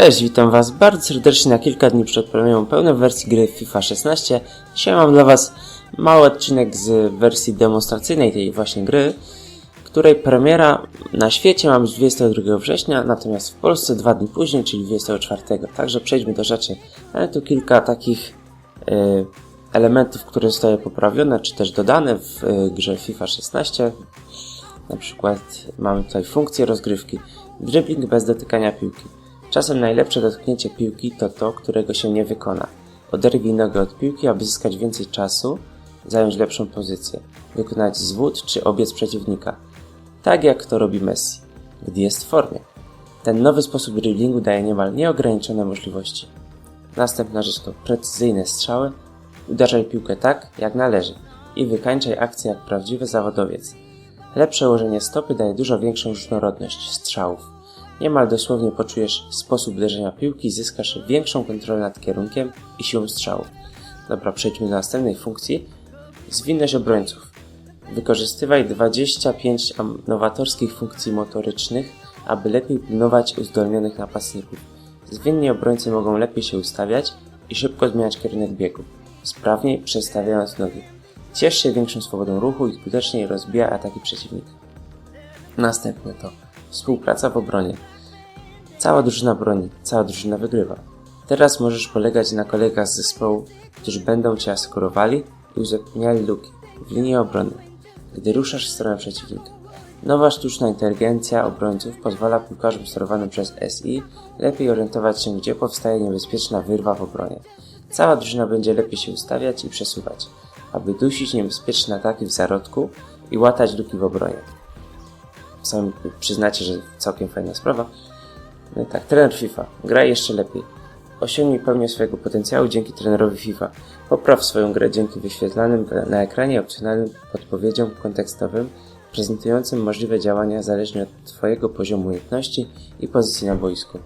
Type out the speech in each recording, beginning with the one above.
Cześć, witam Was bardzo serdecznie na kilka dni przed premierą pełnej wersji gry FIFA 16. Dzisiaj mam dla Was mały odcinek z wersji demonstracyjnej tej właśnie gry, której premiera na świecie mam już 22 września, natomiast w Polsce dwa dni później, czyli 24. Także przejdźmy do rzeczy. Mamy tu kilka takich e, elementów, które zostały poprawione, czy też dodane w e, grze FIFA 16. Na przykład mamy tutaj funkcję rozgrywki. Dribbling bez dotykania piłki. Czasem najlepsze dotknięcie piłki to to, którego się nie wykona. Oderwij nogę od piłki, aby zyskać więcej czasu, zająć lepszą pozycję, wykonać zwód czy obiec przeciwnika. Tak jak to robi Messi, gdy jest w formie. Ten nowy sposób dribblingu daje niemal nieograniczone możliwości. Następna rzecz to precyzyjne strzały. Uderzaj piłkę tak, jak należy i wykańczaj akcję jak prawdziwy zawodowiec. Lepsze ułożenie stopy daje dużo większą różnorodność strzałów. Niemal dosłownie poczujesz sposób uderzenia piłki zyskasz większą kontrolę nad kierunkiem i siłą strzału. Dobra, przejdźmy do następnej funkcji. Zwinność obrońców. Wykorzystywaj 25 am- nowatorskich funkcji motorycznych, aby lepiej pilnować uzdolnionych napastników. Zwinni obrońcy mogą lepiej się ustawiać i szybko zmieniać kierunek biegu, sprawniej przestawiając nogi. Ciesz się większą swobodą ruchu i skuteczniej rozbija ataki przeciwnika. Następne to współpraca w obronie. Cała drużyna broni, cała drużyna wygrywa. Teraz możesz polegać na kolegach z zespołu, którzy będą cię asekurowali i uzupełniali luki w linii obrony, gdy ruszasz w stronę przeciwnika. Nowa sztuczna inteligencja obrońców pozwala piłkarzom sterowanym przez SI lepiej orientować się, gdzie powstaje niebezpieczna wyrwa w obronie. Cała drużyna będzie lepiej się ustawiać i przesuwać, aby dusić niebezpieczne ataki w zarodku i łatać luki w obronie. Sami przyznacie, że całkiem fajna sprawa. No tak, trener FIFA. Graj jeszcze lepiej. Osiągnij pełnię swojego potencjału dzięki trenerowi FIFA. Popraw swoją grę dzięki wyświetlanym na ekranie opcjonalnym podpowiedziom kontekstowym, prezentującym możliwe działania zależnie od Twojego poziomu umiejętności i pozycji na boisku.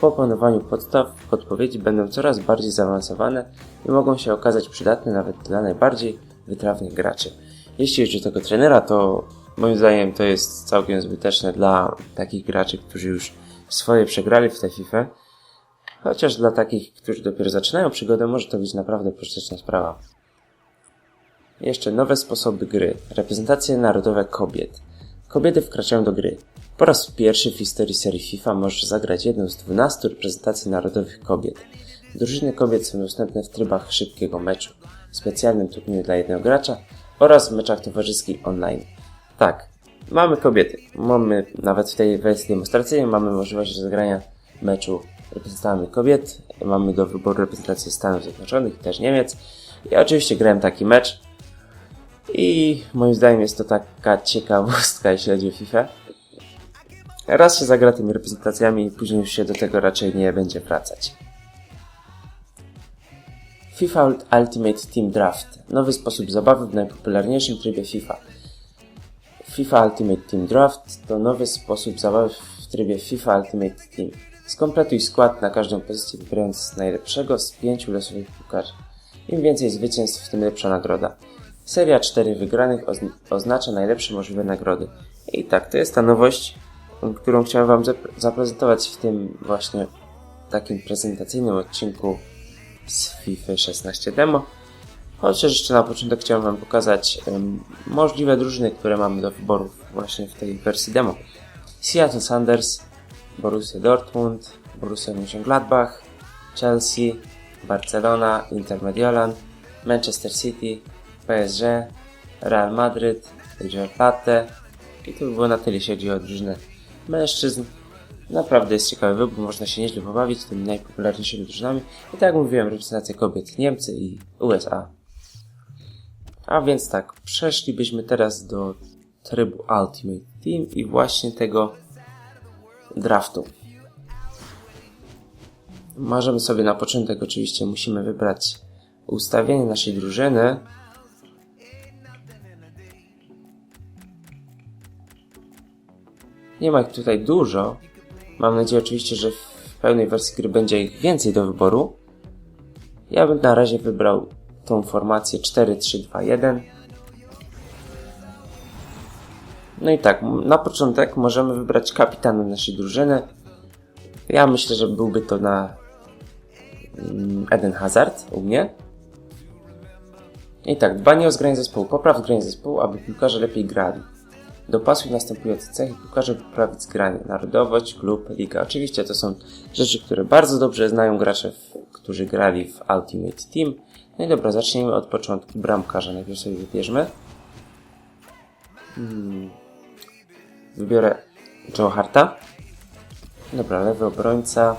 Po opanowaniu podstaw podpowiedzi będą coraz bardziej zaawansowane i mogą się okazać przydatne nawet dla najbardziej wytrawnych graczy. Jeśli chodzi o tego trenera, to moim zdaniem to jest całkiem zbyteczne dla takich graczy, którzy już swoje przegrali w tę FIFA. Chociaż dla takich, którzy dopiero zaczynają przygodę, może to być naprawdę pożyteczna sprawa. Jeszcze nowe sposoby gry. Reprezentacje narodowe kobiet. Kobiety wkraczają do gry. Po raz pierwszy w historii serii FIFA możesz zagrać jedną z 12 reprezentacji narodowych kobiet. Drużyny kobiet są dostępne w trybach szybkiego meczu, specjalnym turnieju dla jednego gracza oraz w meczach towarzyskich online. Tak, mamy kobiety. Mamy nawet w tej wersji demonstracyjnej mamy możliwość zagrania meczu reprezentantami kobiet. Mamy do wyboru reprezentację Stanów Zjednoczonych też Niemiec. Ja oczywiście grałem taki mecz i moim zdaniem jest to taka ciekawostka, jeśli chodzi o FIFA. Raz się zagra tymi reprezentacjami i później już się do tego raczej nie będzie wracać. FIFA Ultimate Team Draft. Nowy sposób zabawy w najpopularniejszym trybie FIFA. FIFA Ultimate Team Draft to nowy sposób zabawy w trybie FIFA Ultimate Team. Skompletuj skład na każdą pozycję wybierając najlepszego z pięciu losowych piłkarzy. Im więcej zwycięstw, tym lepsza nagroda. Seria 4 wygranych ozn- oznacza najlepsze możliwe nagrody. I tak, to jest ta nowość, którą chciałem Wam zap- zaprezentować w tym właśnie takim prezentacyjnym odcinku z FIFA 16 Demo. Chociaż jeszcze na początek chciałem Wam pokazać em, możliwe drużyny, które mamy do wyboru właśnie w tej wersji demo. Seattle Sanders, Borussia Dortmund, Borussia Mönchengladbach, Chelsea, Barcelona, Inter Mediolan, Manchester City, PSG, Real Madrid, River Plate i to by było na tyle, jeśli chodzi o drużynę mężczyzn. Naprawdę jest ciekawy wybór, można się nieźle pobawić tymi najpopularniejszymi drużynami. I tak jak mówiłem, reprezentacja kobiet Niemcy i USA. A więc tak, przeszlibyśmy teraz do trybu Ultimate Team i właśnie tego draftu. Możemy sobie na początek oczywiście musimy wybrać ustawienie naszej drużyny. Nie ma ich tutaj dużo. Mam nadzieję oczywiście, że w pełnej wersji gry będzie ich więcej do wyboru. Ja bym na razie wybrał tą formację 4-3-2-1. No i tak, na początek możemy wybrać kapitana naszej drużyny. Ja myślę, że byłby to na mm, Eden Hazard u mnie. I tak, dbanie o zgranie zespołu. Popraw zgranie zespołu, aby piłkarze lepiej grali. Dopasuj następujące cechy piłkarze by poprawić zgranie. Narodowość, klub, liga. Oczywiście to są rzeczy, które bardzo dobrze znają gracze, którzy grali w Ultimate Team. No i dobra, zacznijmy od początku. Bramkarza najpierw sobie wybierzmy. Hmm. Wybiorę Joe Harta. Dobra, lewy obrońca.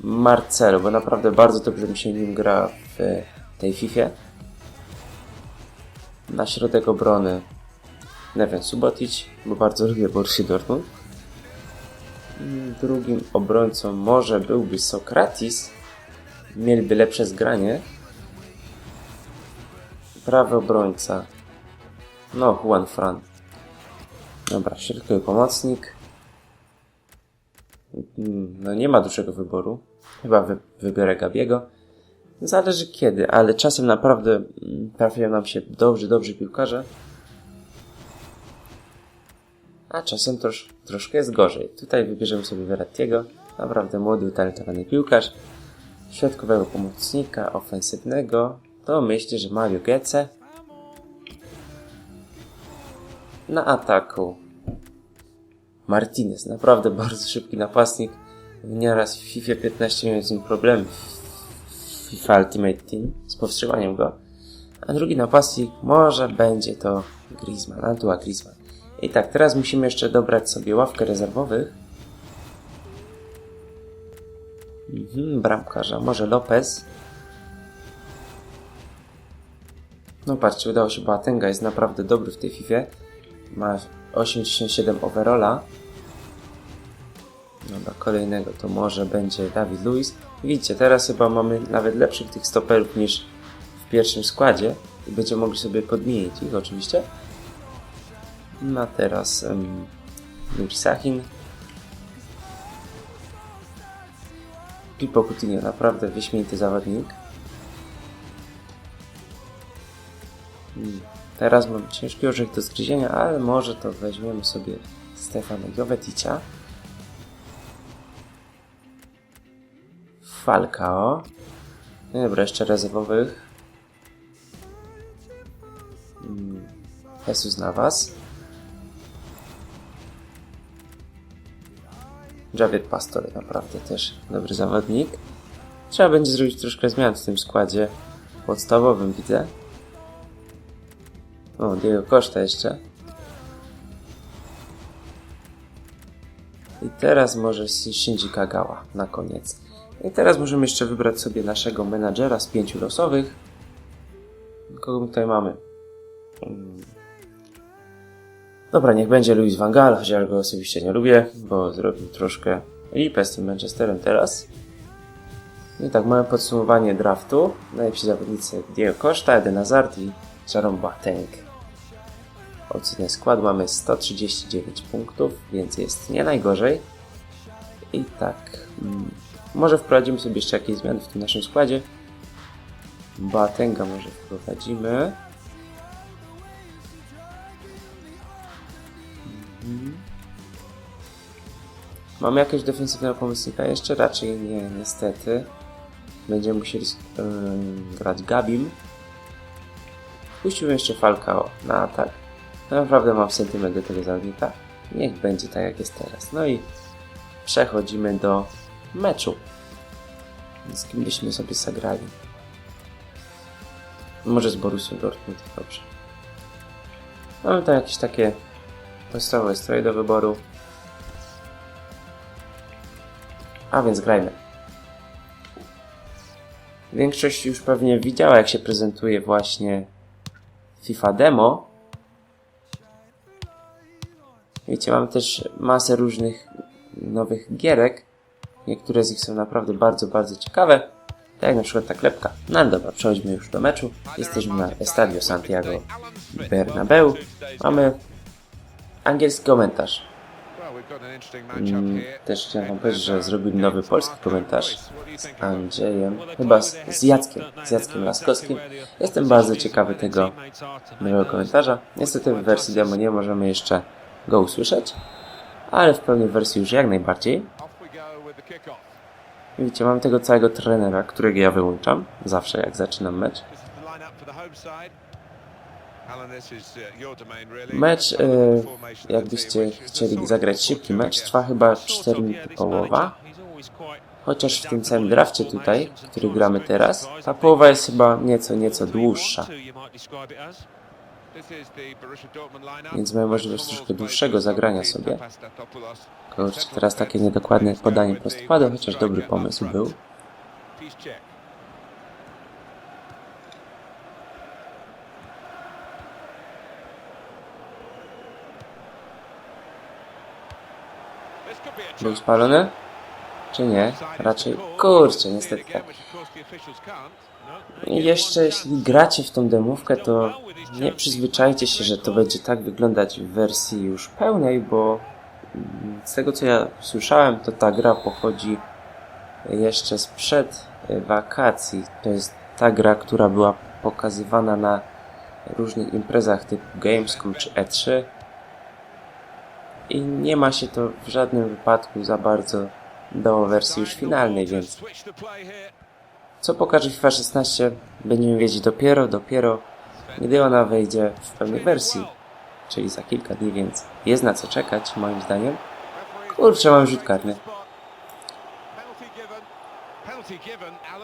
Marcelo, bo naprawdę bardzo dobrze mi się nim gra w tej FIFA. Na środek obrony Neven Subotic, bo bardzo lubię Borussia Dortmund. Mm, Drugim obrońcą może byłby Sokratis. Mieliby lepsze zgranie. Prawy obrońca. No, Juan Fran. Dobra, środkowy pomocnik. Mm, No nie ma dużego wyboru. Chyba wy, wybiorę Gabiego. Zależy kiedy, ale czasem naprawdę mm, trafiają nam się dobrzy, dobrzy piłkarze. A czasem trosz, troszkę jest gorzej. Tutaj wybierzemy sobie Verrattiego. Naprawdę młody, utalentowany piłkarz. Środkowego pomocnika, ofensywnego. To myślę, że Mario Götze. Na ataku Martinez, naprawdę bardzo szybki napastnik. Nieraz w FIFA 15 miałem z nim problem w FIFA Ultimate Team z powstrzymaniem go. A drugi napastnik może będzie to Griezmann, Antoine Griezmann. I tak, teraz musimy jeszcze dobrać sobie ławkę rezerwowych. Mhm, bramkarza, może Lopez. No patrzcie, udało się, Boatenga jest naprawdę dobry w tej FIFA. Ma 87 overalla. Dobra, kolejnego to może będzie Dawid Luiz. Widzicie, teraz chyba mamy nawet lepszych tych stoperów niż w pierwszym składzie. I będziemy mogli sobie podmienić ich oczywiście. No a teraz um, Sahin. Pipo Coutinho, naprawdę wyśmienity zawodnik. Teraz mam ciężki orzech do zgryzienia, ale może to weźmiemy sobie Stefana Jovetica. Falcao. No dobra, jeszcze rezerwowych. Mm, Jesus Navas. Javier Pastore, naprawdę też dobry zawodnik. Trzeba będzie zrobić troszkę zmian w tym składzie podstawowym, widzę. O, Diego Costa jeszcze. I teraz może Shinji Kagawa na koniec. I teraz możemy jeszcze wybrać sobie naszego menadżera z pięciu losowych. Kogo tutaj mamy? Dobra, niech będzie Luis Van Gaal, chociaż go osobiście nie lubię, bo zrobił troszkę lipę z tym Manchesterem teraz. I tak, mamy podsumowanie draftu. Najlepsi zawodnicy Diego Costa, Eden Hazard i Jerome Boateng. Ocenę skład mamy 139 punktów, więc jest nie najgorzej. I tak, mm, może wprowadzimy sobie jeszcze jakieś zmiany w tym naszym składzie. Boatenga może wprowadzimy. Mamy jakiegoś defensywnego pomocnika jeszcze? Raczej nie, niestety. Będziemy musieli yy, grać Gabim. Puściłbym jeszcze Falcao na atak. Naprawdę mam sentyment do tego zawodnika. Niech będzie tak jak jest teraz. No i przechodzimy do meczu. Z kim byśmy sobie zagrali? Może z Borussią Dortmund, dobrze. Mamy tam jakieś takie podstawowe stroje do wyboru. A więc grajmy. Większość już pewnie widziała, jak się prezentuje właśnie FIFA Demo. Wiecie, mamy też masę różnych nowych gierek. Niektóre z nich są naprawdę bardzo, bardzo ciekawe. Tak jak na przykład ta klepka. No ale dobra, przechodźmy już do meczu. Jesteśmy na Estadio Santiago Bernabeu. Mamy angielski komentarz. Mm, też chciałem wam powiedzieć, że zrobili nowy polski komentarz z Andrzejem, chyba z, z Jackiem, z Jackiem Laskowskim. Jestem bardzo ciekawy tego nowego komentarza. Niestety w wersji demo nie możemy jeszcze go usłyszeć, ale w pełnej wersji już jak najbardziej. Widzicie, mam tego całego trenera, którego ja wyłączam zawsze jak zaczynam mecz. Mecz, Let's e, jakbyście chcieli zagrać 4-2-2 szybki mecz, trwa chyba 4 minuty połowa. Chociaż w tym całym drafcie tutaj, który gramy teraz, ta połowa jest chyba nieco, nieco dłuższa. Więc mamy możliwość troszkę dłuższego zagrania sobie. Kurczę, teraz takie niedokładne podanie prostokładu, chociaż dobry pomysł był. Piszczek. This could be a Był spalony? Czy nie? Raczej, kurczę, niestety tak. I jeszcze jeśli gracie w tą demówkę, to nie przyzwyczajcie się, że to będzie tak wyglądać w wersji już pełnej, bo z tego co ja słyszałem, to ta gra pochodzi jeszcze sprzed wakacji. To jest ta gra, która była pokazywana na różnych imprezach typu Gamescom czy E3 i nie ma się to w żadnym wypadku za bardzo do wersji już finalnej, więc co pokaże FIFA 16 będziemy wiedzieć dopiero, dopiero gdy ona wejdzie w pełnej wersji, czyli za kilka dni, więc jest na co czekać moim zdaniem. Kurczę, mam rzut karny.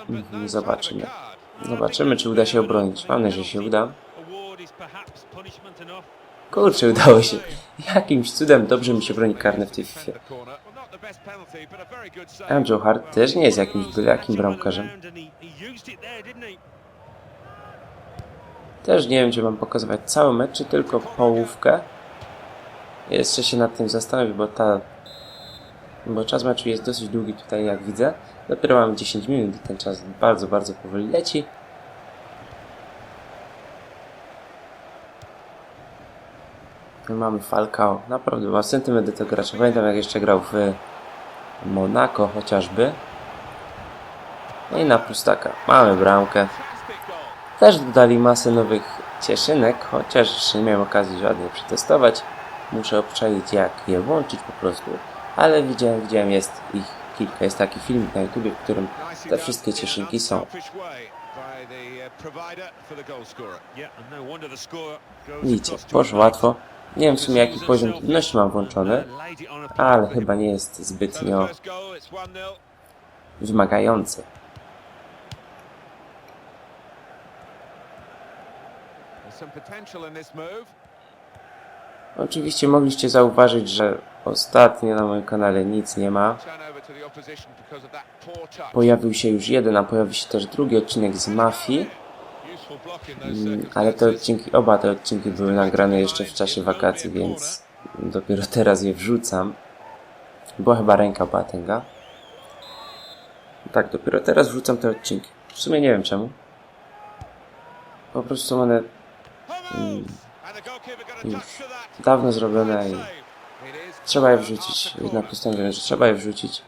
Mhm, Zobaczymy. Zobaczymy, czy uda się obronić. Mam nadzieję, że się uda. Kurczę, udało się. Jakimś cudem dobrze mi się broni karny w tej. Andrew Hart też nie jest jakimś byle jakim bramkarzem. Też nie wiem, czy mam pokazywać cały mecz, czy tylko połówkę. Jeszcze się nad tym zastanowię, bo ta... Bo czas meczu jest dosyć długi tutaj, jak widzę. Dopiero mam 10 minut i ten czas bardzo, bardzo powoli leci. Mamy Falcao. Naprawdę ma sentyment do tego gracza. Pamiętam, jak jeszcze grał w Monaco chociażby. No i na pustaka. Mamy bramkę. Też dodali masę nowych cieszynek, chociaż jeszcze nie miałem okazji żadnej przetestować. Muszę obczaić jak je włączyć po prostu. Ale widziałem, widziałem jest ich kilka. Jest taki filmik na YouTube, w którym te wszystkie cieszynki są. Widzicie, poszło łatwo. Nie wiem w sumie jaki poziom trudności mam włączony, ale chyba nie jest zbytnio wymagający. Oczywiście mogliście zauważyć, że ostatnio na moim kanale nic nie ma. Pojawił się już jeden, a pojawi się też drugi odcinek z Mafii, ale te odcinki, oba te odcinki były nagrane jeszcze w czasie wakacji, więc dopiero teraz je wrzucam. Była chyba ręka Batenga. Tak, dopiero teraz wrzucam te odcinki. W sumie nie wiem czemu. Po prostu one a już dawno zrobione i trzeba je wrzucić. Jednak postanowiłem, że trzeba je wrzucić.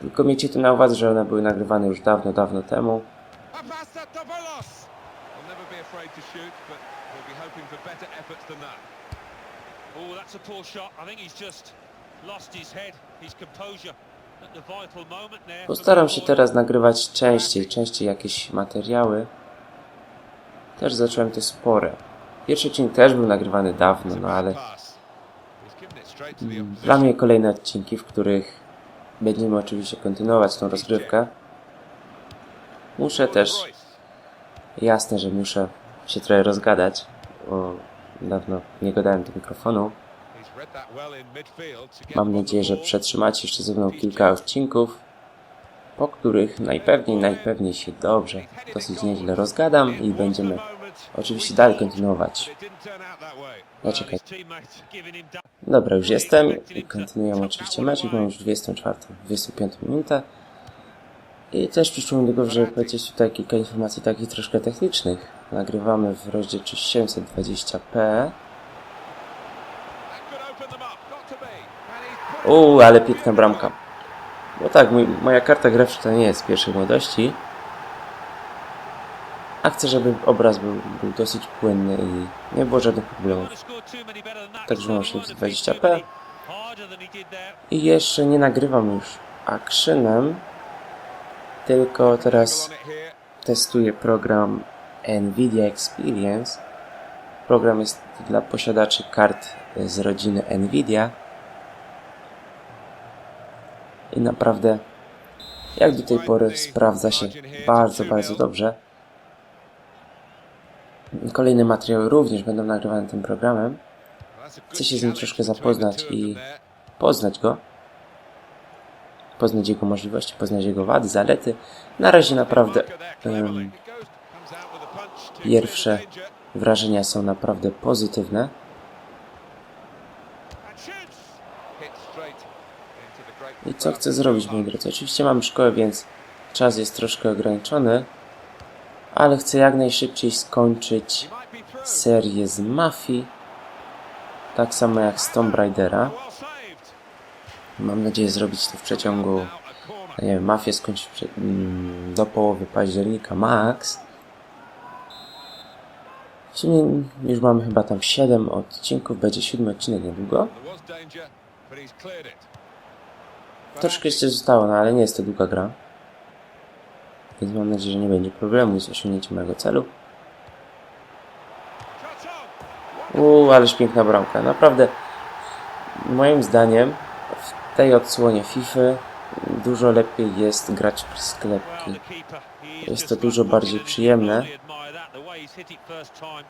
Tylko miejcie to na uwadze, że one były nagrywane już dawno, dawno temu. Afraid to shoot, but we'll be hoping for better efforts than that. Oh, that's a poor shot. I think he's just lost his head, his composure. Postaram się teraz nagrywać częściej, częściej jakieś materiały. Też zacząłem te spore. Pierwszy odcinek też był nagrywany dawno, no ale to the dla mnie kolejne odcinki, w których będziemy oczywiście kontynuować tą rozgrywkę. Muszę też, jasne, że muszę się trochę rozgadać, bo dawno nie gadałem do mikrofonu. Mam nadzieję, że przetrzymacie jeszcze ze mną kilka odcinków, po których najpewniej, najpewniej się dobrze, dosyć nieźle rozgadam i będziemy oczywiście dalej kontynuować. Him da- Dobra, już jestem i kontynuujemy oczywiście mecz. Mam już 24, 25 minutę. I też przyszło mi do głowy, żeby powiedzieć tutaj kilka informacji takich troszkę technicznych. Nagrywamy w rozdzielczości 720p. That could open them up. Got to be. And he's put Uuu, ale piękna bramka. No tak, mój, moja karta grafika to nie jest pierwszej młodości. A chcę, żeby obraz był, był dosyć płynny i nie było żadnych problemów. Także mam It's only 720p. one of the did there. I jeszcze nie nagrywam już actionem, tylko teraz testuję program Nvidia Experience. Program jest dla posiadaczy kart z rodziny Nvidia. I naprawdę, jak do tej pory, sprawdza się bardzo, bardzo dobrze. Kolejne materiały również będą nagrywane tym programem. Chcę się z nim troszkę zapoznać i poznać go. Poznać jego możliwości, poznać jego wady, zalety. Na razie naprawdę Marker pierwsze wrażenia są naprawdę pozytywne. I co chcę zrobić, moi drodzy? Oczywiście mam szkołę, więc czas jest troszkę ograniczony, ale chcę jak najszybciej skończyć serię z Mafii, tak samo jak z Tomb Raidera. Mam nadzieję zrobić to w przeciągu, nie wiem, Mafię skończyć mm, do połowy października max. W sumie już mamy chyba tam 7 odcinków, będzie 7 odcinek niedługo. Troszkę jeszcze zostało, no ale nie jest to długa gra. Więc mam nadzieję, że nie będzie problemu z osiągnięciem mojego celu. Uuu, ależ piękna bramka. Naprawdę, moim zdaniem, w tej odsłonie FIFA dużo lepiej jest grać Well, klepki. Jest to dużo bardziej przyjemne. He's hit it first time.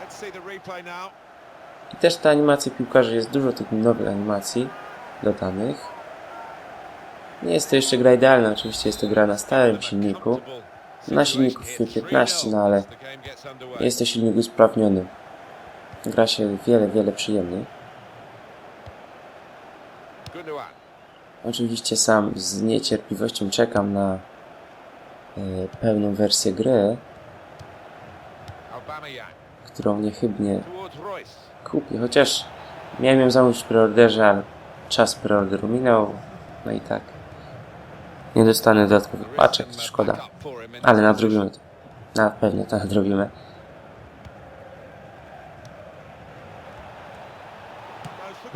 Let's see the replay now. I też ta animacja piłkarzy, jest dużo tych nowych animacji dodanych. Nie jest to jeszcze gra idealna, oczywiście jest to gra na starym silniku. Na silniku FIFA 15, no ale jest to silnik usprawniony. Gra się wiele, wiele przyjemniej. Oczywiście sam z niecierpliwością czekam na pełną wersję gry, którą niechybnie kupię. Chociaż miałem ją zamówić w preorderze, ale czas preorderu minął. No i tak. Nie dostanę dodatkowych paczek, szkoda. Ale nadrobimy to. Na pewno to nadrobimy.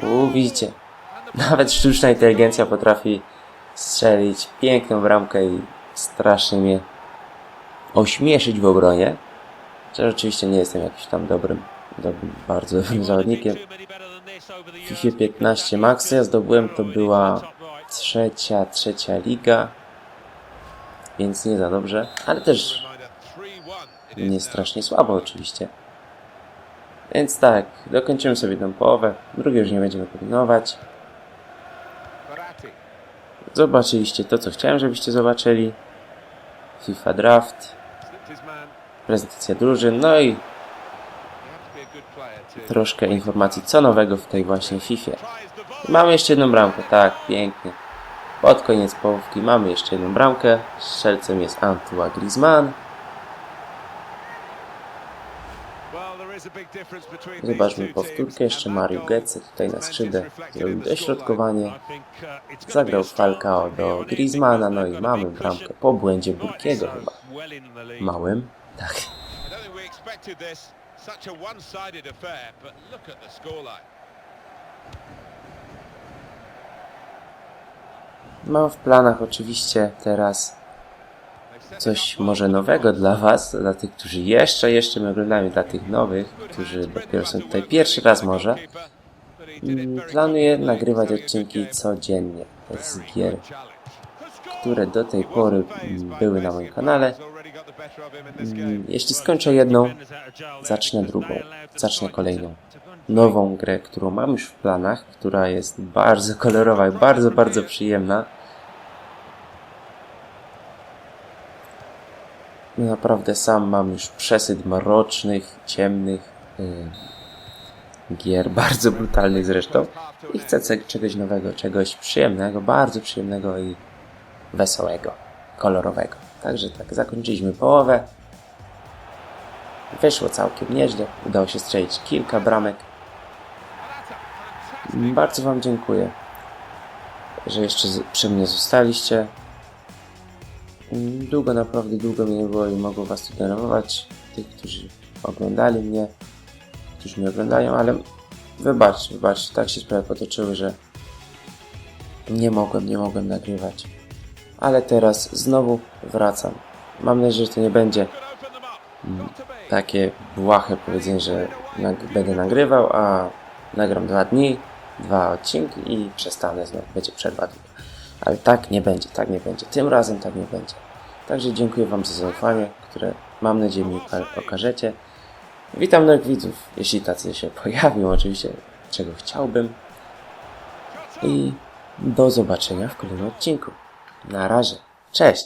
Uuu, widzicie. Nawet sztuczna inteligencja potrafi strzelić piękną bramkę i strasznie mnie ośmieszyć w obronie. Chociaż oczywiście nie jestem jakimś tam dobrym, dobrym bardzo dobrym zawodnikiem. W FIFA 15 Max ja zdobyłem to była trzecia, trzecia liga. Więc nie za dobrze, ale też Reminder, 3-1 it is nie strasznie słabo oczywiście. Więc tak, dokończymy sobie tą połowę, drugie już nie będziemy kombinować. Zobaczyliście to, co chciałem, żebyście zobaczyli. FIFA Draft, prezentacja drużyn, no i troszkę informacji, co nowego w tej właśnie FIFA. Mamy jeszcze jedną bramkę, tak, pięknie. Pod koniec połówki mamy jeszcze jedną bramkę. Strzelcem jest Antoine Griezmann. Zobaczmy powtórkę. Jeszcze Mario Götze tutaj na skrzydle zrobił dośrodkowanie. Uh, Zagrał Falcao do Griezmana, no i mamy bramkę po błędzie Burkiego chyba. Małym. Tak. Mam w planach oczywiście teraz coś może nowego dla Was, dla tych, którzy jeszcze, jeszcze mnie oglądają, dla tych nowych, którzy dopiero są tutaj pierwszy raz może. Mm, Planuję nagrywać odcinki codziennie z gier, które do tej pory mm, były na moim kanale. Mm, Jeśli skończę jedną, zacznę drugą, zacznę kolejną. Nową grę, którą mam już w planach, która jest bardzo kolorowa i bardzo, bardzo przyjemna. Naprawdę sam mam już przesyt mrocznych, ciemnych y, gier, bardzo brutalnych zresztą. I chcę czegoś nowego, czegoś przyjemnego, bardzo przyjemnego i wesołego, kolorowego. Także tak, zakończyliśmy połowę. Wyszło całkiem nieźle. Udało się strzelić kilka bramek. Bardzo Wam dziękuję, że jeszcze przy mnie zostaliście. Długo, naprawdę długo mnie nie było i mogło Was tu denerwować. Tych, którzy oglądali mnie, którzy mnie oglądają, ale wybacz, wybacz, tak się sprawy potoczyły, że nie mogłem, nie mogłem nagrywać. Ale teraz znowu wracam. Mam nadzieję, że to nie będzie takie błahe powiedzenie, że nag- będę nagrywał, a nagram dwa dni, dwa odcinki i przestanę znowu, będzie przerwa. Ale tak nie będzie, tak nie będzie. Tym razem tak nie będzie. Także dziękuję Wam za zaufanie, które mam nadzieję mi oka- okażecie. Witam nowych widzów, jeśli tacy się pojawią, oczywiście, czego chciałbym. I do zobaczenia w kolejnym odcinku. Na razie. Cześć!